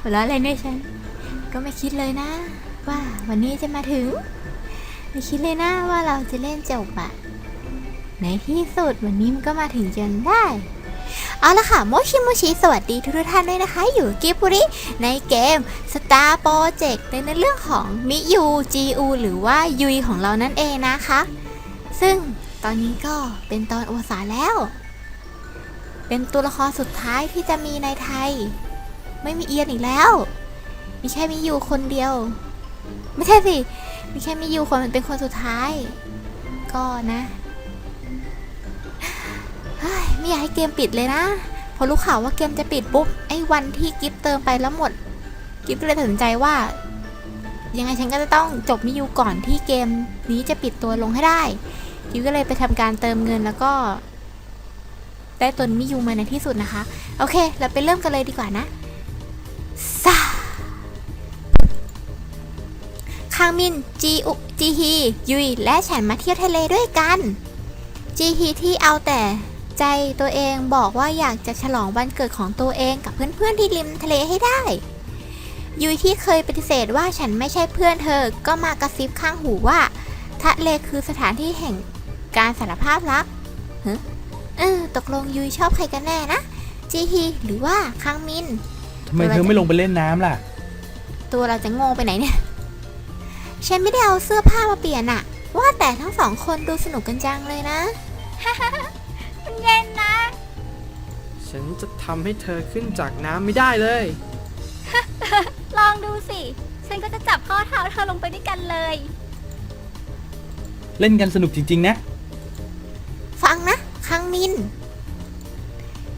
หัวเราะอะไรเนี่ยฉัน ก็ไม่คิดเลยนะ ว่าวันนี้จะมาถึง ไม่คิดเลยนะว่าเราจะเล่นจบอะในที่สุดวันนี้มันก็มาถึงจนได้ เอาละค่ะ โมชิโมชิ สวัสดีทุกท่านด้วยนะคะ อยู่กิบบุริ ในเกม Star Project ในเรื่องของมิยูจีอูหรือว่ายุยของเรานั่นเองนะคะ ซึ่งตอนนี้ก็เป็นตอนอวสานแล้ว เป็นตัวละครสุดท้ายที่จะมีในไทย ไม่มีเอียนอีกแล้ว มีแค่มิยูคนเดียว ไม่ใช่สิ มีแค่มิยูคนมันเป็นคนสุดท้าย ก็นะไม่อยากให้เกมปิดเลยนะ พอรู้ข่าวว่าเกมจะปิดปุ๊บ ไอ้วันที่กิฟเติมไปแล้วหมด กิฟก็เลยตัดสินใจว่า ยังไงฉันก็จะต้องจบมิยูก่อนที่เกมนี้จะปิดตัวลงให้ได้กิฟก็เลยไปทำการเติมเงินแล้วก็ ได้ตนมิยูมาในที่สุดนะคะ โอเค เราไปเริ่มกันเลยดีกว่านะซาคางมิน จีอุจีฮี ยุย และฉันมาเที่ยวทะเลด้วยกัน จีฮีที่เอาแต่ใจตัวเองบอกว่าอยากจะฉลองวันเกิดของตัวเองกับเพื่อนๆที่ริมทะเลให้ได้ยุยที่เคยปฏิเสธว่าฉันไม่ใช่เพื่อนเธอ ก็มากระซิบข้างหูว่า ทะเลคือสถานที่แห่งการสารภาพรักเฮ้ ออตกลงยุยชอบใครกันแน่นะจีฮีหรือว่าคังมิน ทำไมเธอไม่ลงไปเล่นน้ำล่ะ ตัวเราจะโง่ไปไหนเนี่ยฉันไม่ได้เอาเสื้อผ้ามาเปลี่ยนอะว่าแต่ทั้งสองคนดูสนุกกันจังเลยนะ มันเย็นนะ ฉันจะทำให้เธอขึ้นจากน้ำไม่ได้เลย ลองดูสิ ฉันก็จะจับข้อเท้าเธอลงไปด้วยกันเลย เล่นกันสนุกจริง ๆ นะฟังนะคัง มิน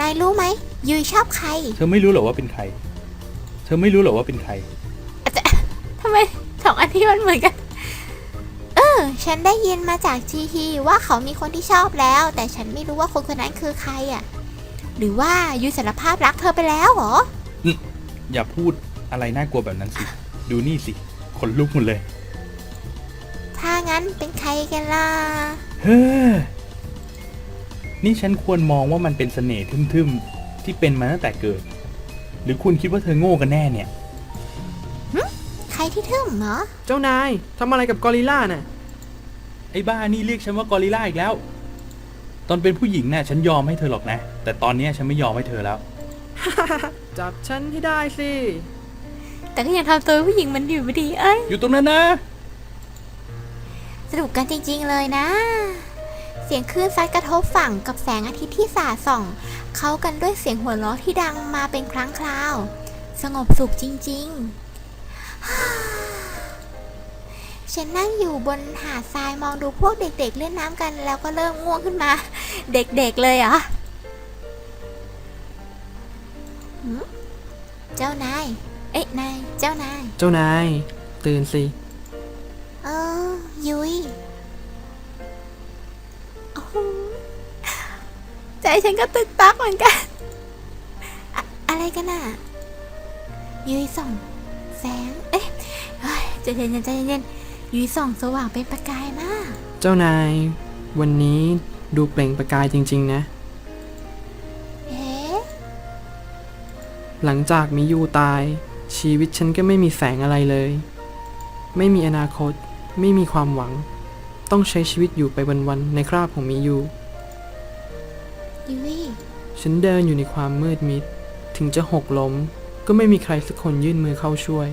นายรู้ไหมยุยชอบใคร เธอไม่รู้เหรอว่าเป็นใคร เธอไม่รู้เหรอว่าเป็นใครอาจจะทำไมสองอันที่มันเหมือนกัน เออ ฉันได้ยินมาจากจีฮีว่าเขามีคนที่ชอบแล้ว แต่ฉันไม่รู้ว่าคนคนนั้นคือใครอะหรือว่ายุยสารภาพรักเธอไปแล้วเหรอ อย่าพูดอะไรน่ากลัวแบบนั้นสิ ดูนี่สิขนลุกหมดเลย ถ้างั้นเป็นใครกันล่ะ เฮ้อ นี่ฉันควรมองว่ามันเป็นเสน่ห์ทึมๆ ที่เป็นมาตั้งแต่เกิด หรือคุณคิดว่าเธอโง่กันแน่เนี่ย ใครที่ทึ่มเหรอ เจ้านายทำอะไรกับกอริลล่าน่ะ ไอ้บ้านี่เรียกฉันว่ากอริลล่าอีกแล้ว ตอนเป็นผู้หญิงน่ะฉันยอมให้เธอหรอกนะ แต่ตอนเนี้ยฉันไม่ยอมให้เธอแล้ว จับฉันให้ได้สิ แต่ก็ยังทำตัวผู้หญิงมันอยู่ไม่ดี เอ้ย อยู่ตรงนั้นนะ สนุกกันจริง ๆ เลยนะ เสียงคลื่นซัดกระทบฝั่งกับแสงอาทิตย์ที่สาดส่อง เข้ากันด้วยเสียงหัวเราะที่ดังมาเป็นครั้งคราว สงบสุขจริงๆ ฉันนั่งอยู่บนหาดทรายมองดูพวกเด็ก ๆ เล่นน้ำกันแล้วก็เริ่มง่วงขึ้นมา เด็กๆเลยเหรอหืมเจ้านาย เอ๊ะนาย เจ้านาย เจ้านาย ตื่นสิ เออ ยุย ใจฉันก็ตึกตักเหมือนกันอะอะไรกันน่ะยุยส่องแสง เอ๊ะเฮ้ยใจเย็นๆใจเย็นๆยุยส่องสว่างเป็นประกายมาก เจ้านาย วันนี้ดูเปล่งประกายจริง ๆ นะ เอ๊ะหลังจากมิยูตาย ชีวิตฉันก็ไม่มีแสงอะไรเลย ไม่มีอนาคต ไม่มีความหวัง ต้องใช้ชีวิตอยู่ไปวัน ๆ ในคราบของมิยู ยุยฉันเดินอยู่ในความมืดมิด ถึงจะหกล้ม ก็ไม่มีใครสักคนยื่นมือเข้าช่วย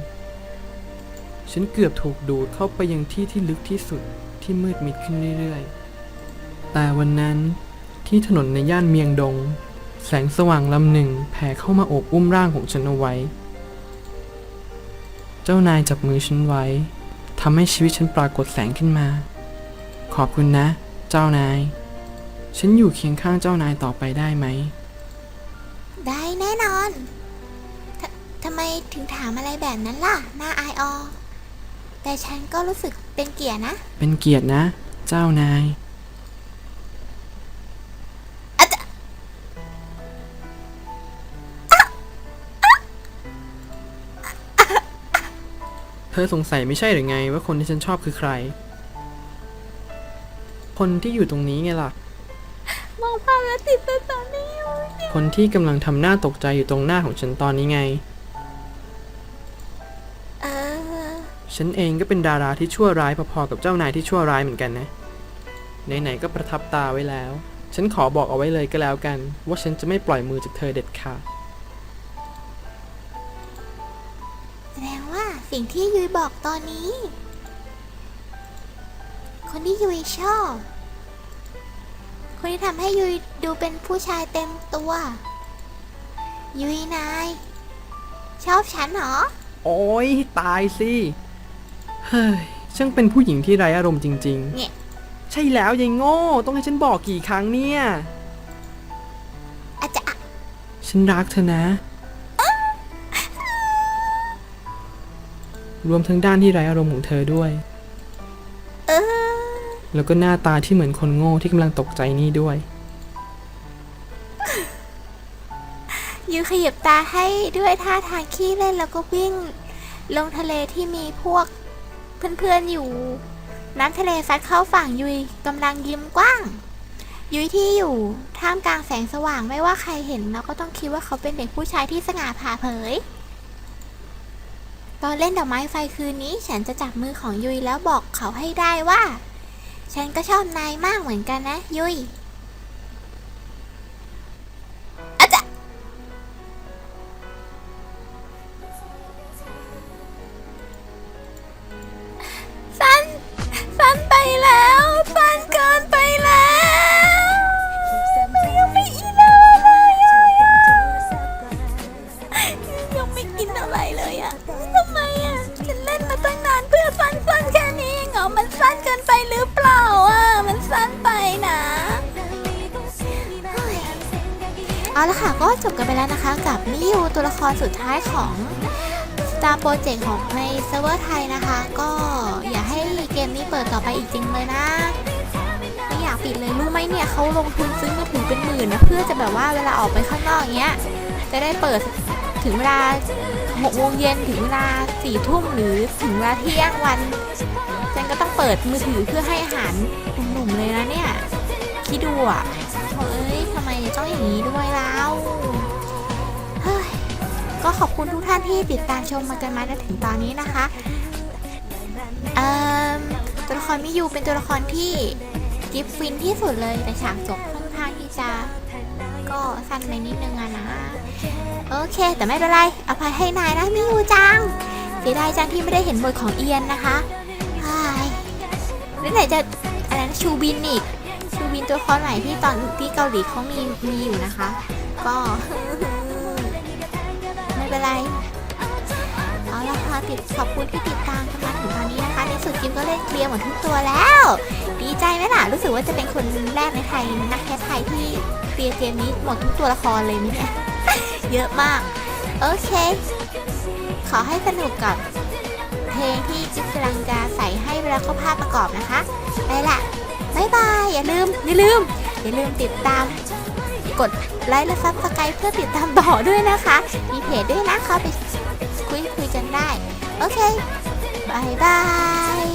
ฉันเกือบถูกดูดเข้าไปยังที่ที่ลึกที่สุดที่มืดมิดขึ้นเรื่อยๆ แต่วันนั้นที่ถนนในย่านเมียงดง แสงสว่างลำหนึ่งแผ่เข้ามาโอบอุ้มร่างของฉันเอาไว้ เจ้านายจับมือฉันไว้ทำให้ชีวิตฉันปรากฏแสงขึ้นมา ขอบคุณนะ เจ้านาย ฉันอยู่เคียงข้างเจ้านายต่อไปได้ไหม ได้แน่นอนททำไมถึงถามอะไรแบบนั้นล่ะ หน้าอายออ แต่ฉันก็รู้สึกเป็นเกียรตินะเป็นเกียรตินะ เจ้านายอะจะเธอสงสัยไม่ใช่หรือไงว่าคนที่ฉันชอบคือใคร คนที่อยู่ตรงนี้ไงล่ะ มองภาพแล้วติดตาตาไม่อยู่เนี่ยคนที่กำลังทำหน้าตกใจอยู่ตรงหน้าของฉันตอนนี้ไงเออฉันเองก็เป็นดาราที่ชั่วร้ายพอๆกับเจ้านายที่ชั่วร้ายเหมือนกันนะ ไหนๆก็ประทับตาไว้แล้ว ฉันขอบอกเอาไว้เลยก็แล้วกัน ว่าฉันจะไม่ปล่อยมือจากเธอเด็ดขาด แสดงว่าสิ่งที่ยุยบอกตอนนี้ คนที่ยุยชอบ คนที่ทำให้ยุยดูเป็นผู้ชายเต็มตัว ยุยนาย ชอบฉันเหรอ โอ้ยตายสิ เฮ้ยช่างเป็นผู้หญิงที่ไร้อารมณ์จริงเนี่ยๆใช่แล้วยายโง่ ต้องให้ฉันบอกกี่ครั้งเนี่ย อาจจะฉันรักเธอนะ รวมทั้งด้านที่ไร้อารมณ์ของเธอด้วยเออ แล้วก็หน้าตาที่เหมือนคนโง่ที่กำลังตกใจนี่ด้วย ยูขยับตาให้ด้วยท่าทางขี้เล่นแล้วก็วิ่ง ลงทะเลที่มีพวกเพื่อนๆอยู่ น้ำทะเลซัดเข้าฝั่งยุยกำลังยิ้มกว้าง ยุยที่อยู่ท่ามกลางแสงสว่างไม่ว่าใครเห็นเราก็ต้องคิดว่าเขาเป็นเด็กผู้ชายที่สง่าผ่าเผย ตอนเล่นดอกไม้ไฟคืนนี้ ฉันจะจับมือของยุยแล้วบอกเขาให้ได้ว่า ฉันก็ชอบนายมากเหมือนกันนะ ยุยายของ Star Project ของในเซิร์ฟเวอร์ไทยนะคะ ก็อย่าให้เกมนี้เปิดต่อไปอีกจริงเลยนะไม่อยากปิดเลยรู้ไหมเนี่ยเขาลงทุนซื้อมือถือเป็นหมื่นนะเพื่อจะแบบว่าเวลาออกไปข้างนอกอย่างเงี้ยจะได้เปิดถึงเวลาหกโมงเย็นถึงเวลาสี่ทุ่มหรือถึงเวลาเที่ยงวันฉันก็ต้องเปิดมือถือเพื่อให้อาหารหนุ่มๆเลยนะเนี่ยคิดดูอะเฮ้ยทำไมต้องอย่างนี้ด้วยล้วเฮ้ย ก็ขอบคุณทุกท่านที่ติดตามชมมากันมาจนถึงตอนนี้นะคะตัวละครมิยูเป็นตัวละครที่กิฟฟินที่สุดเลยแต่ฉากจบค่อนข้างที่จะก็สั้นไปนิดนึงอะนะ โอเค แต่ไม่เป็นไรอภัยให้นายนะมิยูจังเสียดายจังที่ไม่ได้เห็นบทของเอียนนะคะไอ้แล้วไหนจะอะไรนะชูบินอีกชูบินตัวละครใหม่ที่ตอนที่เกาหลีเขามีมีอยู่นะคะ ก็ ไม่เป็นไร เอาละค่ะติดขอบคุณที่ติดตามกันมาถึงตอนนี้นะคะ ในสุดกิมก็เล่นเคลียร์หมดทุกตัวแล้ว ดีใจไหมล่ะ รู้สึกว่าจะเป็นคนแรกในไทยนักแคสไทยที่เคลียร์เกมนี้หมดทุกตัวละครเลยนะเนี่ย เยอะมาก โอเค ขอให้สนุกกับเพลงที่จิ๊บกำลังจะใส่ให้เวลาเข้าภาพประกอบนะคะ ไปละบ๊ายบาย อย่าลืม อย่าลืม อย่าลืมติดตาม กดไลค์และซับสไครต์เพื่อติดตามต่อด้วยนะคะ มีเพจด้วยนะคะไปคุยคุยกันได้ โอเคบายบาย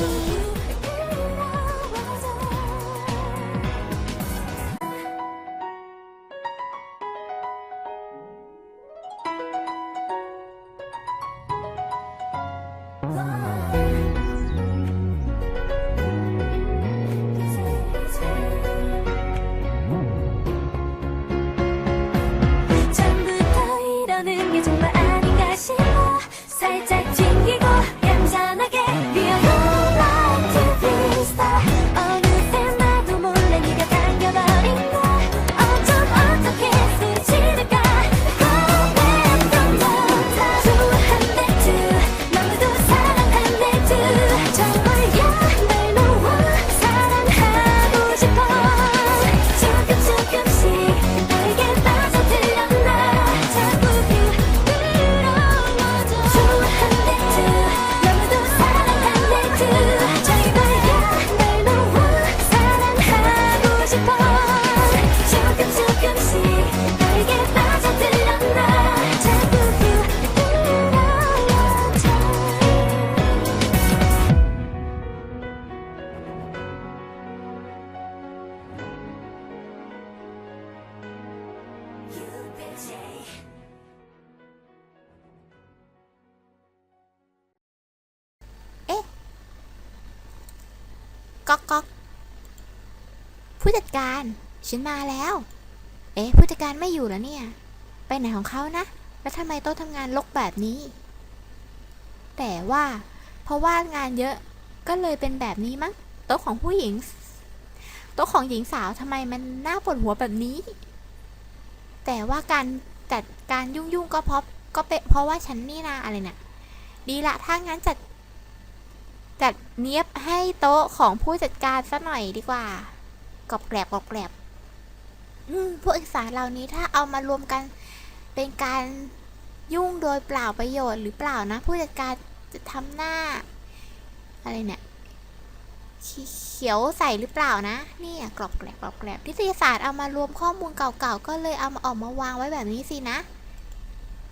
啊。 ก๊อกก๊อกผู้จัดการฉันมาแล้ว เอ๊ะผู้จัดการไม่อยู่แล้วเนี่ย ไปไหนของเขานะ แล้วทำไมโต๊ะทำงานรกแบบนี้ แต่ว่า เพราะว่างานเยอะก็เลยเป็นแบบนี้มั้งโต๊ะของผู้หญิงโต๊ะของหญิงสาวทำไมมันน่าปวดหัวแบบนี้ แต่ว่าการจัดการยุ่งๆก็เพราะก็เป็นเพราะว่าฉันนี่นาอะไรเนี่ยดีละถ้างั้นจัด จัดเนียบให้โต๊ะของผู้จัดการซะหน่อยดีกว่ากรอบแกรบกรอบแกรบพวกเอกสารเหล่านี้ถ้าเอามารวมกันเป็นการยุ่งโดยเปล่าประโยชน์หรือเปล่านะ ผู้จัดการจะทำหน้า อะไรเนี่ยเขียวใส่หรือเปล่านะนี่กรอบแกรบกรอบแกรบนิตยสารเอามารวมข้อมูลเก่าๆก็เลยเอามาออกมาวางไว้แบบนี้สินะ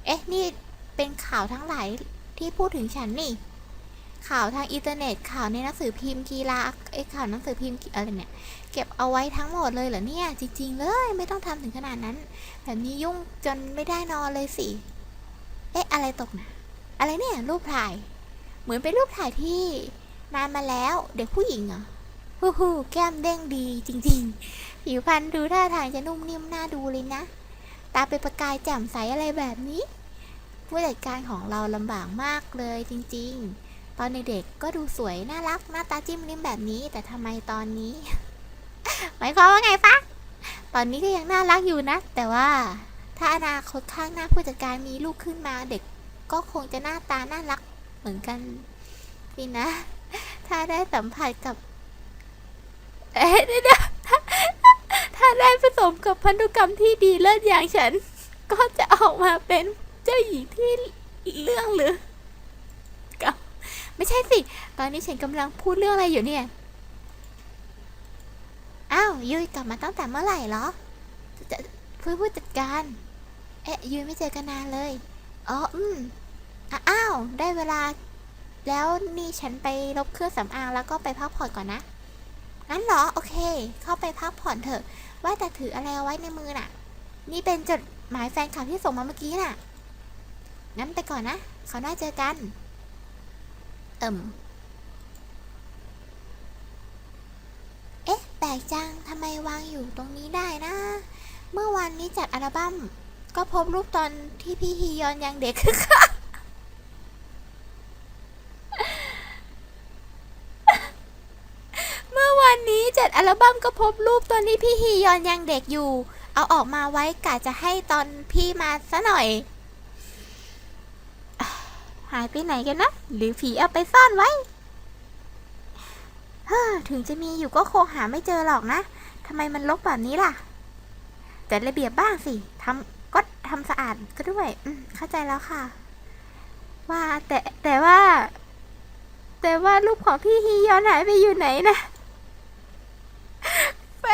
เอ๊ะนี่เป็นข่าวทั้งหลายที่พูดถึงฉันนี่ ข่าวทางอินเทอร์เน็ต ข่าวในหนังสือพิมพ์กีฬาไอ้ข่าวหนังสือพิมพ์อะไรเนี่ย เก็บเอาไว้ทั้งหมดเลยเหรอเนี่ย จริง ๆ เลยไม่ต้องทำถึงขนาดนั้น แบบนี้ยุ่งจนไม่ได้นอนเลยสิ เอ๊ะอะไรตกนะอะไรเนี่ยรูปถ่าย เหมือนเป็นรูปถ่ายที่นานมาแล้วเด็กผู้หญิงเหรอฮู้ฮู้แก้มเด้งดีจริง ๆ ผิวพรรณดูท่าทางจะนุ่มนิ่มน่าดูเลยนะ ตาเป็นประกายแจ่มใสอะไรแบบนี้ ผู้จัดการของเราลำบากมากเลยจริง ๆ ตอนเด็กๆก็ดูสวยน่ารักหน้าตาจิ้มลิ้มแบบนี้ แต่ทำไมตอนนี้ หมายความว่าไงปะตอนนี้ก็ยังน่ารักอยู่นะ แต่ว่าถ้าอนาคตข้างหน้าผู้จัดการมีลูกขึ้นมาเด็กก็คงจะหน้าตาน่ารักเหมือนกันสินะ ถ้าได้สัมผัสกับ เอ๊ะเดี๋ยวถ้าได้ผสมกับพันธุกรรมที่ดีเลิศอย่างฉัน ก็จะออกมาเป็นเจ้าหญิงที่เรื่องหรือ ไม่ใช่สิ ตอนนี้ฉันกำลังพูดเรื่องอะไรอยู่เนี่ย อ้าวยุยกลับมาตั้งแต่เมื่อไหร่เหรอจะผู้ผู้จัดการ เอ๊ะยุยไม่เจอกันนานเลย อ๋อ อืม อ้าว ได้เวลา แล้วนี่ฉันไปลบเครื่องสำอางแล้วก็ไปพักผ่อนก่อนนะ งั้นเหรอ โอเค เข้าไปพักผ่อนเถอะ ว่าแต่ถืออะไรเอาไว้ในมือน่ะ นี่เป็นจดหมายแฟนคลับที่ส่งมาเมื่อกี้น่ะ งั้นไปก่อนนะ เขาน่าเจอกัน เอิ่มเอ๊ะ แปลกจังทำไมวางอยู่ตรงนี้ได้นะ เมื่อวานนี้จัดอัลบั้ม ก็พบรูปตอนที่พี่ฮียอนยังเด็กเมื่อวานนี้จัดอัลบั้มก็พบรูปตอนที่พี่ฮียอนยังเด็กอยู่ เอาออกมาไว้กะจะให้ตอนพี่มาซะหน่อย หายไปไหนกันนะ หรือผีเอาไปซ่อนไว้เฮ้อถึงจะมีอยู่ก็คงหาไม่เจอหรอกนะทำไมมันลกแบบนี้ล่ะจัดระเบียบบ้างสิทำก็ทำสะอาดก็ด้วยเข้าใจแล้วค่ะ ว่าแต่แต่ว่า แต่ว่ารูปของพี่ฮียอนหายไปอยู่ไหนนะเฟ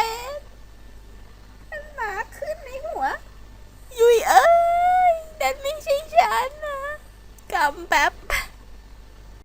นหมาขึ้นในหัว ยุยเอ้ยนั่นไม่ใช่ฉันนะ กรรมแป๊บ